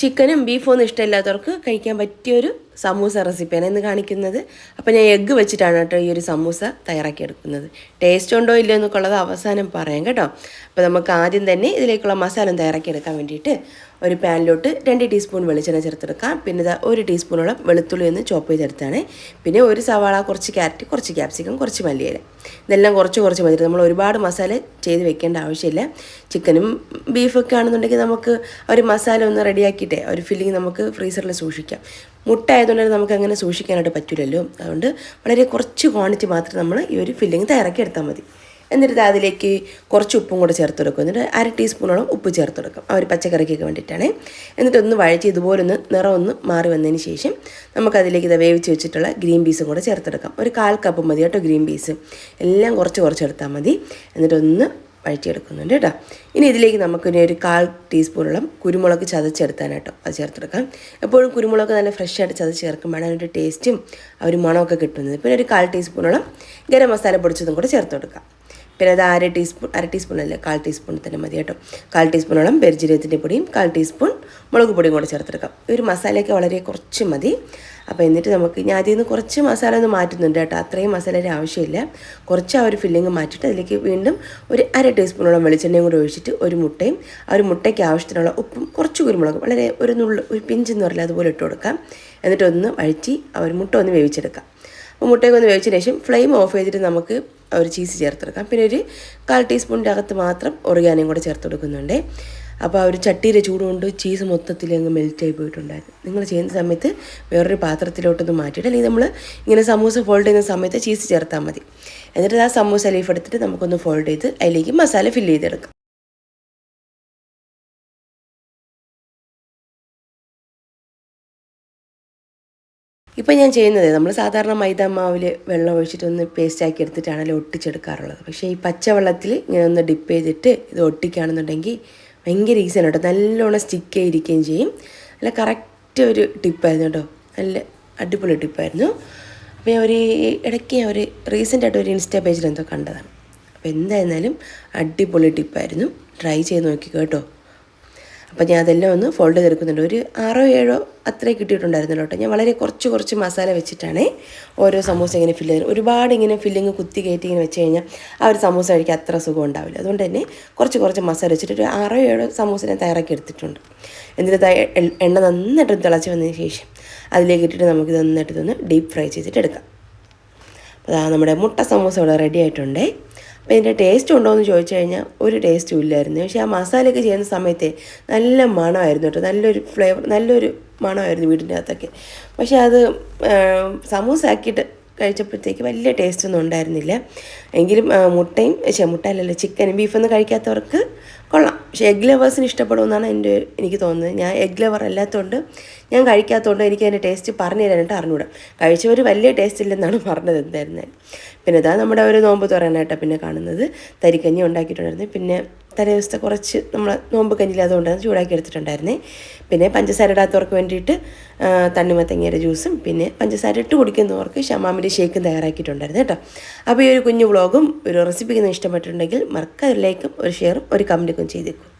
ചിക്കനും ബീഫും ഒന്നും ഇഷ്ടമില്ലാത്തവർക്ക് കഴിക്കാൻ പറ്റിയൊരു സമൂസ റെസിപ്പിയാണ് ഇന്ന് കാണിക്കുന്നത്. അപ്പോൾ ഞാൻ എഗ്ഗ് വെച്ചിട്ടാണ് കേട്ടോ ഈ ഒരു സമൂസ തയ്യാറാക്കി എടുക്കുന്നത് ടേസ്റ്റ് ഉണ്ടോ ഇല്ലയോ എന്നൊക്കെ ഉള്ളത് അവസാനം പറയാം കേട്ടോ. അപ്പോൾ നമുക്ക് ആദ്യം തന്നെ ഇതിലേക്കുള്ള മസാല തയ്യാറാക്കി എടുക്കാൻ വേണ്ടിയിട്ട് ഒരു പാനിലോട്ട് രണ്ട് ടീസ്പൂൺ വെളിച്ചെണ്ണ ചേർത്തെടുക്കാം. പിന്നെ ഇതാ ഒരു ടീസ്പൂണോളം വെളുത്തുള്ളി ഒന്ന് ചോപ്പ് ചെയ്തെടുത്താണ്. പിന്നെ ഒരു സവാള കുറച്ച് ക്യാരറ്റ് കുറച്ച് ക്യാപ്സിക്കം കുറച്ച് മല്ലിയില. ഇതെല്ലാം കുറച്ച് കുറച്ച് മതി. നമ്മൾ ഒരുപാട് മസാല ചെയ്ത് വെക്കേണ്ട ആവശ്യമില്ല. ചിക്കനും ബീഫൊക്കെ ആണെന്നുണ്ടെങ്കിൽ നമുക്ക് ഒരു മസാല ഒന്ന് റെഡിയാക്കിയിട്ടേ ഒരു ഫില്ലിങ് നമുക്ക് ഫ്രീസറിൽ സൂക്ഷിക്കാം. മുട്ട ആയതുകൊണ്ട് നമുക്ക് അങ്ങനെ സൂക്ഷിക്കാനായിട്ട് പറ്റില്ലല്ലോ അതുകൊണ്ട് വളരെ കുറച്ച് ക്വാണ്ടിറ്റി മാത്രം നമ്മൾ ഈ ഒരു ഫില്ലിങ് തയ്യാറാക്കി എടുത്താൽ മതി. എന്നിട്ട് അതിലേക്ക് കുറച്ച് ഉപ്പും കൂടെ ചേർത്ത് കൊടുക്കും. എന്നിട്ട് അര ടീസ്പൂണോളം ഉപ്പ് ചേർത്ത് കൊടുക്കും. ആ ഒരു പച്ചക്കറിക്കൊക്കെ വേണ്ടിയിട്ടാണ്. എന്നിട്ട് ഒന്ന് വഴറ്റി ഇതുപോലെ ഒന്ന് നിറം ഒന്ന് മാറി വന്നതിന് ശേഷം നമുക്കതിലേക്ക് ഇത് വേവിച്ച് വെച്ചിട്ടുള്ള ഗ്രീൻ പീസും കൂടെ ചേർത്തെടുക്കാം ഒരു കാൽ കപ്പ് മതി കേട്ടോ ഗ്രീൻ പീസ്. എല്ലാം കുറച്ച് കുറച്ച് എടുത്താൽ മതി. എന്നിട്ടൊന്ന് വഴറ്റിയെടുക്കുന്നുണ്ട് കേട്ടോ. ഇനി ഇതിലേക്ക് നമുക്ക് ഇനി ഒരു കാൽ ടീസ്പൂണോളം കുരുമുളക് ചതച്ചെടുത്താനായിട്ടോ അത് ചേർത്തെടുക്കാം എപ്പോഴും കുരുമുളക് നല്ല ഫ്രഷ് ആയിട്ട് ചതച്ച് ചേർക്കുമ്പോഴാണ് അതിന്റെ ടേസ്റ്റും ആ ഒരു മണമൊക്കെ കിട്ടുന്നത്. പിന്നെ ഒരു കാൽ ടീസ്പൂണോളം ഗരം മസാല പൊടിച്ചതും കൂടെ ചേർത്ത് കൊടുക്കാം. പിന്നെ അത് അര ടീസ്പൂൺ അര ടീസ്പൂൺ അല്ല കാൽ ടീസ്പൂൺ തന്നെ മതി കേട്ടോ. കാൽ ടീസ്പൂണോളം പെരിജീരകത്തിന്റെ പൊടിയും കാൽ ടീസ്പൂൺ മുളക് പൊടിയും കൂടെ ചേർത്തെടുക്കാം. ഒരു മസാലയൊക്കെ വളരെ കുറച്ച് മതി. അപ്പോൾ എന്നിട്ട് നമുക്ക് ഞാൻ അതിൽ നിന്ന് കുറച്ച് മസാല ഒന്ന് മാറ്റുന്നുണ്ട് കേട്ടോ. അത്രയും മസാലയുടെ ആവശ്യമില്ല. കുറച്ച് ആ ഒരു ഫില്ലിങ് മാറ്റിയിട്ട് അതിലേക്ക് വീണ്ടും ഒരു അര ടീസ്പൂണോളം വെളിച്ചെണ്ണയും കൂടെ ഒഴിച്ചിട്ട് ഒരു മുട്ടയും ആ ഒരു മുട്ടയ്ക്ക് ആവശ്യത്തിനുള്ള ഉപ്പും കുറച്ച് കുരുമുളകും വളരെ ഒരു നുള്ളു ഒരു പിഞ്ചെന്ന് പറയില്ല അതുപോലെ ഇട്ട് കൊടുക്കാം. എന്നിട്ടൊന്ന് വഴറ്റി ആ ഒരു മുട്ട ഒന്ന് വേവിച്ചെടുക്കാം. അപ്പോൾ മുട്ടയൊക്കെ ഒന്ന് വേവിച്ചതിന് ശേഷം ഫ്ലെയിം ഓഫ് ചെയ്തിട്ട് നമുക്ക് ഒരു ചീസ് ചേർത്തെടുക്കാം. പിന്നെ ഒരു കാൽ ടീസ്പൂണിന്റെ അകത്ത് മാത്രം ഒറിയാനും കൂടെ ചേർത്ത് കൊടുക്കുന്നുണ്ട്. അപ്പോൾ ആ ഒരു ചട്ടിയിലെ ചൂടുകൊണ്ട് ചീസ് മൊത്തത്തിൽ അങ്ങ് മെൽറ്റായി പോയിട്ടുണ്ടായിരുന്നു. നിങ്ങൾ ചെയ്യുന്ന സമയത്ത് വേറൊരു പാത്രത്തിലോട്ടൊന്ന് മാറ്റിയിട്ട് അല്ലെങ്കിൽ നമ്മൾ ഇങ്ങനെ സമൂസ ഫോൾഡ് ചെയ്യുന്ന സമയത്ത് ചീസ് ചേർത്താൽ മതി. എന്നിട്ട് ആ സമൂസ ലീഫ് എടുത്തിട്ട് നമുക്കൊന്ന് ഫോൾഡ് ചെയ്ത് അതിലേക്ക് മസാല ഫില്ല് ചെയ്തെടുക്കാം. ഇപ്പം ഞാൻ ചെയ്യുന്നത് നമ്മൾ സാധാരണ മൈദ മാവിൽ വെള്ളം ഒഴിച്ചിട്ട് ഒന്ന് പേസ്റ്റ് ആക്കി എടുത്തിട്ടാണല്ലോ ഒട്ടിച്ചെടുക്കാറുള്ളത്. പക്ഷേ ഈ പച്ചവെള്ളത്തിൽ ഇങ്ങനെ ഒന്ന് ഡിപ്പ് ചെയ്തിട്ട് ഇത് ഒട്ടിക്കുകയാണെന്നുണ്ടെങ്കിൽ ഭയങ്കര ഈസിയാണ് കേട്ടോ. നല്ലോണം സ്റ്റിക്ക് ചെയ്തിരിക്കുകയും ചെയ്യും. നല്ല കറക്റ്റ് ഒരു ടിപ്പായിരുന്നു കേട്ടോ. നല്ല അടിപൊളി ടിപ്പായിരുന്നു അപ്പോൾ ഞാൻ ഒരു ഇടയ്ക്ക് ഞാൻ ഒരു റീസെന്റായിട്ട് ഒരു ഇൻസ്റ്റാ പേജിൽ എന്തോ കണ്ടതാണ്. അപ്പോൾ എന്തായിരുന്നാലും അടിപൊളി ടിപ്പായിരുന്നു ട്രൈ ചെയ്ത് നോക്കി കേട്ടോ. അപ്പോൾ ഞാൻ അതെല്ലാം ഒന്ന് ഫോൾഡ് ചെയ്തെടുക്കുന്നുണ്ട്. ഒരു ആറോ ഏഴോ അത്രേ കിട്ടിയിട്ടുണ്ടായിരുന്നല്ലോ കേട്ടോ. ഞാൻ വളരെ കുറച്ച് കുറച്ച് മസാല വെച്ചിട്ടാണ് ഓരോ സമൂസ ഇങ്ങനെ ഫില്ല് ചെയ്യുന്നത്. ഒരുപാട് ഇങ്ങനെ ഫില്ലിങ് കുത്തി കയറ്റി ഇങ്ങനെ വെച്ച് കഴിഞ്ഞാൽ ആ ഒരു സമൂസ കഴിക്കാൻ അത്ര സുഖം ഉണ്ടാവില്ല. അതുകൊണ്ട് തന്നെ കുറച്ച് കുറച്ച് മസാല വെച്ചിട്ട് ഒരു ആറോ ഏഴോ സമൂസ ഞാൻ തയ്യാറാക്കി എടുത്തിട്ടുണ്ട്. എന്നിട്ട് എണ്ണ നന്നായിട്ട് തിളച്ച് വന്നതിന് ശേഷം അതിലേക്ക് ഇട്ടിട്ട് നമുക്ക് നന്നായിട്ട് ഇതൊന്ന് ഡീപ്പ് ഫ്രൈ ചെയ്തിട്ട് എടുക്കാം. അപ്പോൾ നമ്മുടെ മുട്ട സമൂസ ഇവിടെ റെഡി ആയിട്ടുണ്ട്. ഇതിന്റെ ടേസ്റ്റ് ഉണ്ടോ എന്ന് ചോദിച്ചു കഴിഞ്ഞാൽ ഒരു ടേസ്റ്റും ഇല്ലായിരുന്നു. പക്ഷേ ആ മസാലയൊക്കെ ചെയ്യുന്ന സമയത്ത് നല്ല മണമായിരുന്നു കേട്ടോ. നല്ലൊരു ഫ്ലേവർ നല്ലൊരു മണമായിരുന്നു വീടിന്റെ അകത്തൊക്കെ. പക്ഷേ അത് സമൂസ ആക്കിയിട്ട് കഴിച്ചപ്പോഴത്തേക്ക് വലിയ ടേസ്റ്റൊന്നും ഉണ്ടായിരുന്നില്ല. എങ്കിലും മുട്ടയും പക്ഷേ മുട്ട അല്ലല്ലോ ചിക്കനും ബീഫൊന്നും കഴിക്കാത്തവർക്ക് കൊള്ളാം. പക്ഷേ എഗ് ലവേഴ്സിന് ഇഷ്ടപ്പെടുമെന്നാണ് എന്റെ എനിക്ക് തോന്നുന്നത്. ഞാൻ എഗ് ലവർ അല്ലാത്തതുകൊണ്ട് ഞാൻ കഴിക്കാത്തതുകൊണ്ട് എനിക്ക് അതിന്റെ ടേസ്റ്റ് പറഞ്ഞു തരാനായിട്ട് അറിഞ്ഞൂടാം കഴിച്ചവർ വലിയ ടേസ്റ്റ് ഇല്ലെന്നാണ് പറഞ്ഞത് എന്തായിരുന്നാലും. പിന്നെ ഇതാ നമ്മുടെ ഒരു നോമ്പ് തുറയാനായിട്ടാണ് പിന്നെ കാണുന്നത്. തരിക്കഞ്ഞി ഉണ്ടാക്കിയിട്ടുണ്ടായിരുന്നു. പിന്നെ തലേ ദിവസത്തെ കുറച്ച് നമ്മൾ നോമ്പ് കഞ്ഞിൽ അതുകൊണ്ട് ചൂടാക്കി എടുത്തിട്ടുണ്ടായിരുന്നേ. പിന്നെ പഞ്ചസാര ഇടാത്തവർക്ക് വേണ്ടിയിട്ട് തണ്ണിമത്തങ്ങയുടെ ജ്യൂസും പിന്നെ പഞ്ചസാര ഇട്ട് കുടിക്കുന്നവർക്ക് ഷമാമിന്റെ ഷേക്കും തയ്യാറാക്കിയിട്ടുണ്ടായിരുന്നു കേട്ടോ. അപ്പോൾ ഈ ഒരു കുഞ്ഞു വ്ളോഗും ഒരു റെസിപ്പിക്ക് ഇഷ്ടപ്പെട്ടിട്ടുണ്ടെങ്കിൽ മറക്കാതെ ലൈക്കും ഒരു ഷെയറും ഒരു കമന്റൊക്കെ ചെയ്തേക്കും.